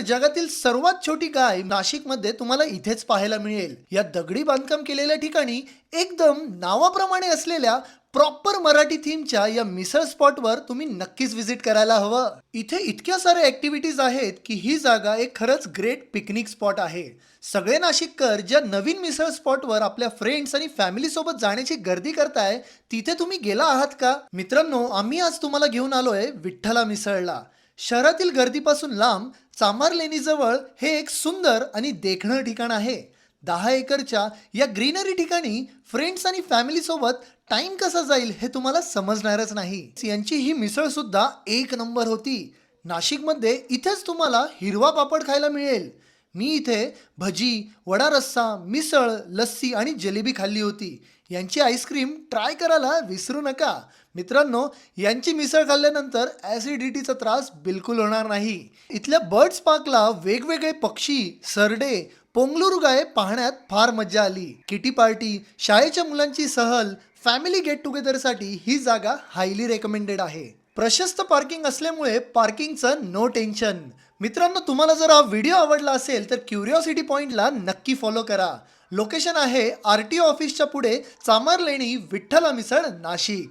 जगातील सर्वात छोटी गाय नाशिकमध्ये तुम्हाला इथेच पाहायला मिळेल. या दगडी बांधकाम केलेल्या ठिकाणी एकदम नावाप्रमाणे असलेल्या प्रॉपर मराठी थीमच्या या मिसळ स्पॉटवर तुम्ही नक्कीच व्हिजिट करायला हवं. इथे इतक्या साऱ्या ऍक्टिव्हिटीज आहेत की ही जागा एक खरंच ग्रेट पिकनिक स्पॉट आहे. सगळे नाशिककर ज्या नवीन मिसळ स्पॉटवर आपल्या फ्रेंड्स आणि फॅमिली सोबत जाण्याची गर्दी करताय तिथे तुम्ही गेला आहात का? मित्रांनो आम्ही आज तुम्हाला घेऊन आलोय विठ्ठला मिसळला. शहरातील गर्दीपासून लांब चामार लेणीजवळ हे एक सुंदर आणि देखणं ठिकाण आहे. दहा एकरच्या या ग्रीनरी ठिकाणी फ्रेंड्स आणि फॅमिलीसोबत टाईम टाइम कसा जाईल हे तुम्हाला समजणारच नाही. यांची ही मिसळ सुद्धा एक नंबर होती. नाशिकमध्ये इथेच तुम्हाला हिरवा पापड खायला मिळेल. मी इथे भजी वडा रस्सा मिसळ लस्सी आणि जलेबी खाल्ली होती. यांची आईस्क्रीम ट्राय करायला विसरू नका. मित्रांनो यांची मिसळ खाल्ल्यानंतर ॲसिडिटीचा त्रास बिलकुल होणार नाही. इथल्या बर्ड्स पार्कला वेगवेगळे पक्षी सरडे पोंगलुरू गाय पाहण्यात फार मजा आली. किटी पार्टी शाळेच्या मुलांची सहल फॅमिली गेट टुगेदरसाठी ही जागा हायली रेकमेंडेड आहे. प्रशस्त पार्किंग असल्यामुळे पार्किंगचं नो टेन्शन. मित्रांनो तुम्हाला जर हा व्हिडिओ आवडला असेल तर क्युरिओसिटी पॉईंटला नक्की फॉलो करा. लोकेशन आहे आर टी ओ ऑफिसच्या पुढे चामार लेणी विठ्ठला मिसळ नाशिक.